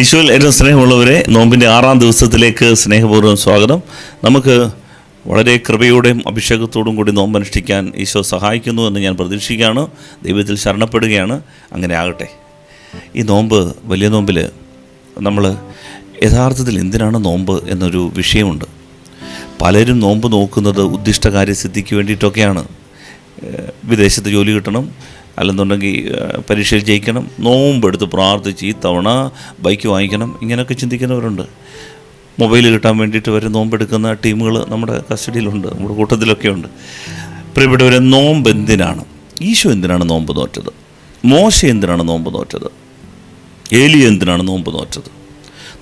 ഈശോയിൽ ഏറ്റവും സ്നേഹമുള്ളവരെ നോമ്പിന്റെ ആറാം ദിവസത്തിലേക്ക് സ്നേഹപൂർവം സ്വാഗതം. നമുക്ക് വളരെ കൃപയോടെയും അഭിഷേകത്തോടും കൂടി നോമ്പ് അനുഷ്ഠിക്കാൻ ഈശോ സഹായിക്കുന്നു എന്ന് ഞാൻ പ്രതീക്ഷിക്കുകയാണ്. ദൈവത്തിൽ ശരണപ്പെടുകയാണ്. അങ്ങനെ ആകട്ടെ. ഈ നോമ്പ് വലിയ നോമ്പിൽ നമ്മൾ യഥാർത്ഥത്തിൽ എന്തിനാണ് നോമ്പ് എന്നൊരു വിഷയമുണ്ട്. പലരും നോമ്പ് നോക്കുന്നത് ഉദ്ദിഷ്ട കാര്യസിദ്ധിക്ക് വേണ്ടിയിട്ടൊക്കെയാണ് വിദേശത്ത് ജോലി കിട്ടണം അല്ലെന്നുണ്ടെങ്കിൽ പരീക്ഷയിൽ ജയിക്കണം നോമ്പെടുത്ത് പ്രാർത്ഥിച്ച് ഈ തവണ ബൈക്ക് വാങ്ങിക്കണം ഇങ്ങനെയൊക്കെ ചിന്തിക്കുന്നവരുണ്ട്. മൊബൈൽ കിട്ടാൻ വേണ്ടിയിട്ട് വരെ നോമ്പെടുക്കുന്ന ടീമുകൾ നമ്മുടെ കസ്റ്റഡിയിലുണ്ട് നമ്മുടെ കൂട്ടത്തിലൊക്കെ ഉണ്ട് പ്രിയപ്പെട്ടവരെ നോമ്പ് എന്തിനാണ്? ഈശോ എന്തിനാണ് നോമ്പ് നോറ്റത്? മോശ എന്തിനാണ് നോമ്പ് നോറ്റത്? ഏലി എന്തിനാണ് നോമ്പ് നോറ്റത്?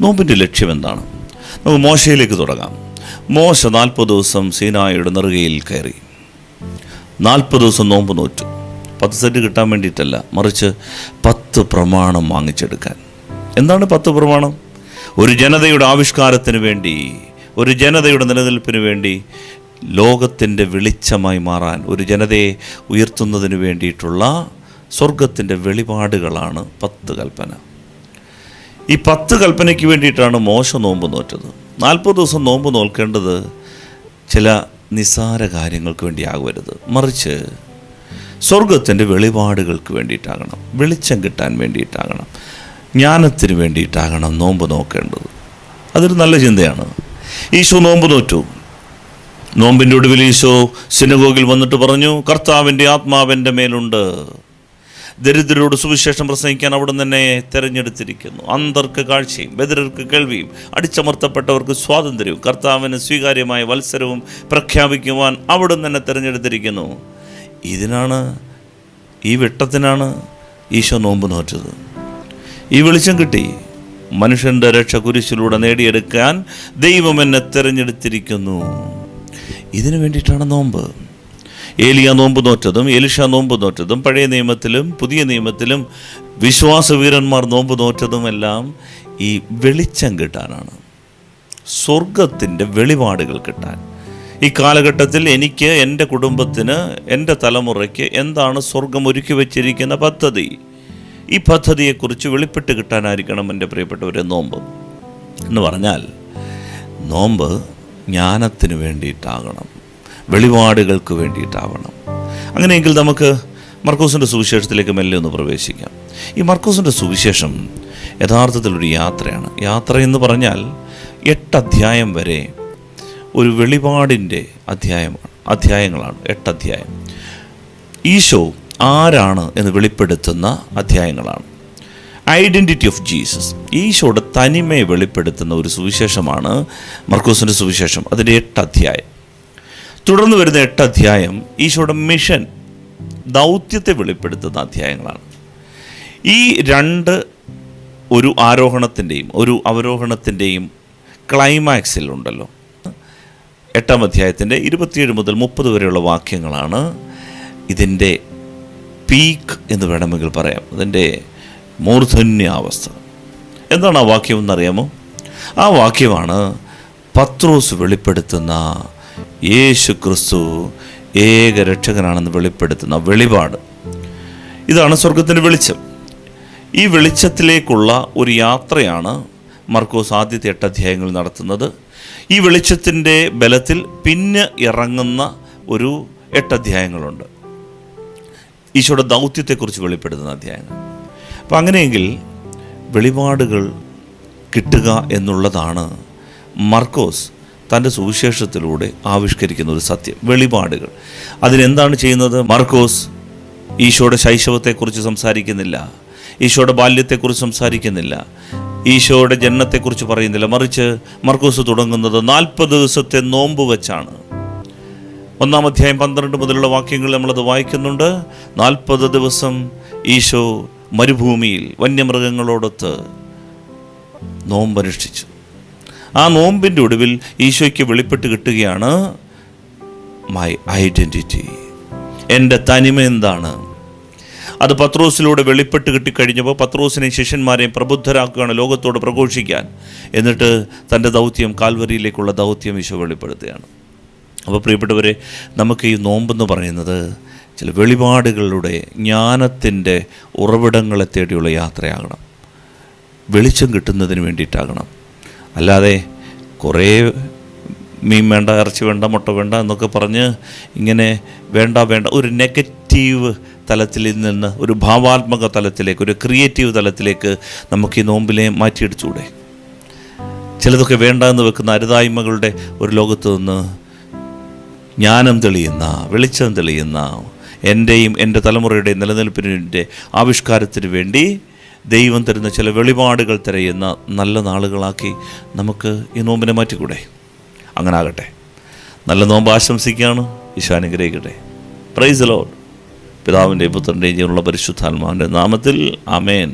നോമ്പിന്റെ ലക്ഷ്യം എന്താണ്? നമുക്ക് മോശയിലേക്ക് തുടങ്ങാം. മോശ നാൽപ്പത് ദിവസം സീനായുടെ നെറുകയിൽ കയറി. നാൽപ്പത് ദിവസം നോമ്പ് നോറ്റു. പത്ത് സെന്റ് കിട്ടാൻ വേണ്ടിയിട്ടല്ല മറിച്ച് പത്ത് പ്രമാണം വാങ്ങിച്ചെടുക്കാൻ. എന്താണ് പത്ത് പ്രമാണം? ഒരു ജനതയുടെ ആവിഷ്കാരത്തിന് വേണ്ടി ഒരു ജനതയുടെ നിലനിൽപ്പിന് വേണ്ടി ലോകത്തിന്റെ വെളിച്ചമായി മാറാൻ ഒരു ജനതയെ ഉയർത്തുന്നതിന് വേണ്ടിയിട്ടുള്ള സ്വർഗത്തിന്റെ വെളിപാടുകളാണ് പത്ത് കൽപ്പന. ഈ പത്ത് കൽപ്പനയ്ക്ക് വേണ്ടിയിട്ടാണ് മോശ നോമ്പ് നോറ്റത്. നാൽപ്പത് ദിവസം നോമ്പ് നോൽക്കേണ്ടത് ചില നിസ്സാര കാര്യങ്ങൾക്ക് വേണ്ടിയാകരുത്. മറിച്ച് സ്വർഗത്തിന്റെ വെളിപാടുകൾക്ക് വേണ്ടിയിട്ടാകണം വെളിച്ചം കിട്ടാൻ വേണ്ടിയിട്ടാകണം ജ്ഞാനത്തിന് വേണ്ടിയിട്ടാകണം നോമ്പ് നോക്കേണ്ടത്. അതൊരു നല്ല ചിന്തയാണ്. ഈശോ നോമ്പ് നോറ്റു. നോമ്പിന്റെ ഒടുവിൽ ഈശോ സിനഗോഗിൽ വന്നിട്ട് പറഞ്ഞു കർത്താവിന്റെ ആത്മാവിന്റെ മേലുണ്ട്. ദരിദ്രരോട് സുവിശേഷം പ്രസംഗിക്കാൻ അവിടെ തന്നെ തിരഞ്ഞെടുത്തിരിക്കുന്നു. അന്തർക്ക് കാഴ്ചയും ബദിരർക്ക് കേൾവിയും അടിച്ചമർത്തപ്പെട്ടവർക്ക് സ്വാതന്ത്ര്യവും കർത്താവിന് സ്വീകാര്യമായ വത്സരവും പ്രഖ്യാപിക്കുവാൻ അവിടെ തന്നെ തിരഞ്ഞെടുത്തിരിക്കുന്നു. ഇതിനാണ് ഈ വെട്ടത്തിനാണ് ഈശോ നോമ്പ് നോറ്റത്. ഈ വെളിച്ചം കിട്ടി. മനുഷ്യന്റെ രക്ഷ കുരിശിലൂടെ നേടിയെടുക്കാൻ ദൈവം എന്നെ തിരഞ്ഞെടുത്തിരിക്കുന്നു. ഇതിനു വേണ്ടിയിട്ടാണ് നോമ്പ്. ഏലിയ നോമ്പ് നോറ്റതും എലിഷ നോമ്പ് നോറ്റതും പഴയ നിയമത്തിലും പുതിയ നിയമത്തിലും വിശ്വാസവീരന്മാർ നോമ്പ് നോറ്റതുമെല്ലാം ഈ വെളിച്ചം കിട്ടാനാണ്. സ്വർഗത്തിന്റെ വെളിപാടുകൾ കിട്ടാൻ. ഈ കാലഘട്ടത്തിൽ എനിക്ക് എന്റെ കുടുംബത്തിന് എന്റെ തലമുറയ്ക്ക് എന്താണ് സ്വർഗം ഒരുക്കി വച്ചിരിക്കുന്ന പദ്ധതി? ഈ പദ്ധതിയെക്കുറിച്ച് വെളിപ്പെട്ട് കിട്ടാനായിരിക്കണം എന്റെ പ്രിയപ്പെട്ടവരെ നോമ്പ്. എന്ന് പറഞ്ഞാൽ നോമ്പ് ജ്ഞാനത്തിന് വേണ്ടിയിട്ടാകണം വെളിപാടുകൾക്ക് വേണ്ടിയിട്ടാവണം. അങ്ങനെയെങ്കിൽ നമുക്ക് മർക്കോസിന്റെ സുവിശേഷത്തിലേക്ക് മെല്ലെ ഒന്ന് പ്രവേശിക്കാം. ഈ മർക്കോസിന്റെ സുവിശേഷം യഥാർത്ഥത്തിലൊരു യാത്രയാണ്. യാത്ര എന്ന് പറഞ്ഞാൽ എട്ട് അധ്യായം വരെ ഒരു വെളിപാടിന്റെ അധ്യായമാണ് അധ്യായങ്ങളാണ് എട്ട് അധ്യായം ഈശോ ആരാണ് എന്ന് വെളിപ്പെടുത്തുന്ന അധ്യായങ്ങളാണ്. ഐഡന്റിറ്റി ഓഫ് ജീസസ് ഈശോയുടെ തനിമയെ വെളിപ്പെടുത്തുന്ന ഒരു സുവിശേഷമാണ് മർക്കോസിന്റെ സുവിശേഷം അതിന്റെ എട്ട് അധ്യായം തുടർന്ന് വരുന്ന എട്ട് അധ്യായം ഈശോയുടെ മിഷൻ ദൗത്യത്തെ വെളിപ്പെടുത്തുന്ന അധ്യായങ്ങളാണ്. ഈ രണ്ട് ഒരു ആരോഹണത്തിന്റെയും ഒരു അവരോഹണത്തിന്റെയും ക്ലൈമാക്സിൽ ഉണ്ടല്ലോ എട്ടാം അധ്യായത്തിന്റെ ഇരുപത്തിയേഴ് മുതൽ മുപ്പത് വരെയുള്ള വാക്യങ്ങളാണ് ഇതിന്റെ പീക്ക് എന്ന് വേണമെങ്കിൽ പറയാം. അതിന്റെ മൂർധന്യാവസ്ഥ. എന്താണ് ആ വാക്യം എന്നറിയാമോ? ആ വാക്യമാണ് പത്രോസ് വെളിപ്പെടുത്തുന്ന യേശു ക്രിസ്തു ഏക രക്ഷകനാണെന്ന് വെളിപ്പെടുത്തുന്ന വെളിപാട്. ഇതാണ് സ്വർഗത്തിന്റെ വെളിച്ചം. ഈ വെളിച്ചത്തിലേക്കുള്ള ഒരു യാത്രയാണ് മർക്കോസ് ആദ്യത്തെ എട്ട് അധ്യായങ്ങൾ നടത്തുന്നത്. ഈ വെളിച്ചത്തിന്റെ ബലത്തിൽ പിന്നെ ഇറങ്ങുന്ന ഒരു എട്ട് അധ്യായങ്ങളുണ്ട്. ഈശോയുടെ ദൗത്യത്തെക്കുറിച്ച് വെളിപ്പെടുത്തുന്ന അധ്യായങ്ങൾ. അപ്പം അങ്ങനെയെങ്കിൽ വെളിപാടുകൾ കിട്ടുക എന്നുള്ളതാണ് മർക്കോസ് തന്റെ സുവിശേഷത്തിലൂടെ ആവിഷ്കരിക്കുന്ന ഒരു സത്യം വെളിപാടുകൾ. അതിനെന്താണ് ചെയ്യുന്നത് മർക്കോസ്? ഈശോയുടെ ശൈശവത്തെക്കുറിച്ച് സംസാരിക്കുന്നില്ല. ഈശോയുടെ ബാല്യത്തെക്കുറിച്ച് സംസാരിക്കുന്നില്ല. ഈശോയുടെ ജനനത്തെക്കുറിച്ച് പറയുന്നില്ല. മറിച്ച് മർക്കൂസ് തുടങ്ങുന്നത് നാൽപ്പത് ദിവസത്തെ നോമ്പ് വെച്ചാണ്. ഒന്നാം അധ്യായം പന്ത്രണ്ട് മുതലുള്ള വാക്യങ്ങൾ നമ്മളത് വായിക്കുന്നുണ്ട്. നാൽപ്പത് ദിവസം ഈശോ മരുഭൂമിയിൽ വന്യമൃഗങ്ങളോടൊത്ത് നോമ്പനുഷ്ഠിച്ചു ആ നോമ്പിന്റെ ഒടുവിൽ ഈശോയ്ക്ക് വെളിപ്പെട്ട് കിട്ടുകയാണ് മൈ ഐഡന്റിറ്റി എന്റെ തനിമ എന്താണ്? അത് പത്രോസിലൂടെ വെളിപ്പെട്ട് കിട്ടിക്കഴിഞ്ഞപ്പോൾ പത്രോസിനെയും ശിഷ്യന്മാരെയും പ്രബുദ്ധരാക്കുകയാണ് ലോകത്തോട് പ്രഘോഷിക്കാൻ. എന്നിട്ട് തന്റെ ദൗത്യം കാൽവരിയിലേക്കുള്ള ദൗത്യം ഈശോ വെളിപ്പെടുത്തുകയാണ്. അപ്പോൾ പ്രിയപ്പെട്ടവരെ നമുക്ക് ഈ നോമ്പെന്ന് പറയുന്നത് ചില വെളിപാടുകളുടെ ജ്ഞാനത്തിന്റെ ഉറവിടങ്ങളെ തേടിയുള്ള യാത്രയാകണം. വെളിച്ചം കിട്ടുന്നതിന് വേണ്ടിയിട്ടാകണം. അല്ലാതെ കുറേ മീൻ വേണ്ട ഇറച്ചി വേണ്ട മുട്ട വേണ്ട എന്നൊക്കെ പറഞ്ഞ് ഇങ്ങനെ വേണ്ട വേണ്ട ഒരു നെഗറ്റീവ് തലത്തിൽ നിന്ന് ഒരു ഭാവാത്മക തലത്തിലേക്ക് ഒരു ക്രിയേറ്റീവ് തലത്തിലേക്ക് നമുക്ക് ഈ നോമ്പിനെ മാറ്റിയെടുത്തൂടെ ചിലതൊക്കെ വേണ്ട എന്ന് വെക്കുന്ന അരുതായ്മകളുടെ ഒരു ലോകത്ത് നിന്ന് ജ്ഞാനം തെളിയുന്ന വെളിച്ചം തെളിയുന്ന എന്റെയും എന്റെ തലമുറയുടെയും നിലനിൽപ്പിന്റെ ആവിഷ്കാരത്തിന് വേണ്ടി ദൈവം തരുന്ന ചില വെളിപാടുകൾ തിരയുന്ന നല്ല നാളുകളാക്കി നമുക്ക് ഈ നോമ്പിനെ മാറ്റിക്കൂടെ? അങ്ങനെ ആകട്ടെ നല്ല നോമ്പ് ആശംസിക്കുകയാണ്. ഈശോ പ്രൈസ് ലോഡ് പിതാവിന്റെയും പുത്രന്റെയും ജീവനുള്ള പരിശുദ്ധാത്മാവിന്റെ നാമത്തിൽ അമേൻ